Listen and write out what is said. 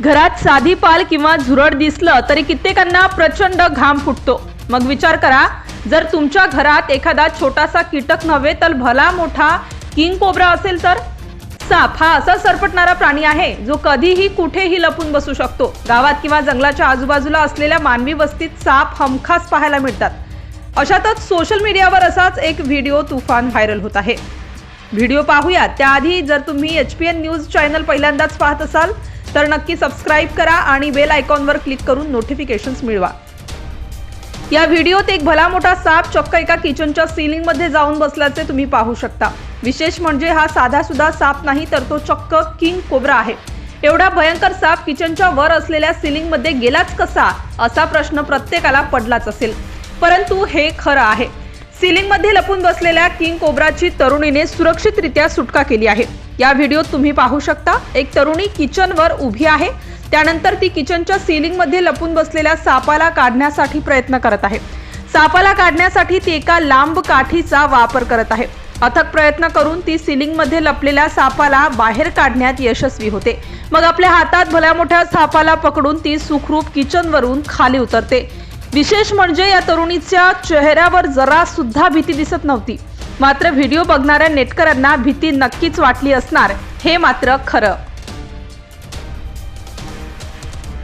घरात साधी पाल किंवा झुरळ दिसलं तरी कित्येकांना प्रचंड घाम फुटतो. मग विचार करा जर तुमच्या घरात एखादा छोटासा कीटक नव्हे तर भला मोठा किंग कोबरा असेल तर? साप हा असा सरपटणारा प्राणी आहे जो कधीही कुठेही लपून बसू शकतो. गावात किंवा जंगलाच्या आजूबाजूला असलेल्या मानवी वस्तीत साप हमखास पाहायला मिळतात. अशातच सोशल मीडियावर असाच एक व्हिडिओ तुफान व्हायरल होत आहे. व्हिडिओ पाहूया. त्याआधी जर तुम्ही H P N news channel पहिल्यांदाच पाहत असाल तर नक्की सबस्क्राईब करा आणि बेल आयकॉनवर क्लिक करून नोटिफिकेशन्स मिळवा. या व्हिडिओत एक भला मोठा साप चक्क एका किचनच्या सिलिंगमध्ये जाऊन बसल्याचे तुम्ही पाहू शकता. विशेष म्हणजे हा साधा सुद्धा साप नाही तर तो चक्क किंग कोबरा आहे. एवढा भयंकर साप किचनच्या वर असलेल्या सिलिंगमध्ये गेलाच कसा? असा प्रश्न प्रत्येकाला पडलाच असेल. परंतु हे खरं आहे. सिलिंगमध्ये लपून बसलेल्या किंग कोब्राची तरुणीने सुरक्षितरित्या सुटका केली आहे. या व्हिडिओत तुम्ही पाहू शकता एक तरुणी किचनवर उभी आहे. त्यानंतर ती किचनच्या सिलिंगमध्ये लपून बसलेल्या सापाला काढण्यासाठी प्रयत्न करत आहे. सापाला काढण्यासाठी ती एका लांब काठीचा वापर करत आहे. अथक प्रयत्न करून ती सिलिंगमध्ये लपलेल्या सापाला बाहेर काढण्यात यशस्वी होते. मग आपल्या हातात भल्या मोठ्या सापाला पकडून ती सुखरूप किचनवरून खाली उतरते. विशेष म्हणजे या तरुणीच्या चेहऱ्यावर जरा सुद्धा भीती दिसत नव्हती. मात्र व्हिडिओ बघणाऱ्या नेटकरांना भीती नक्कीच वाटली असणार हे मात्र खरं.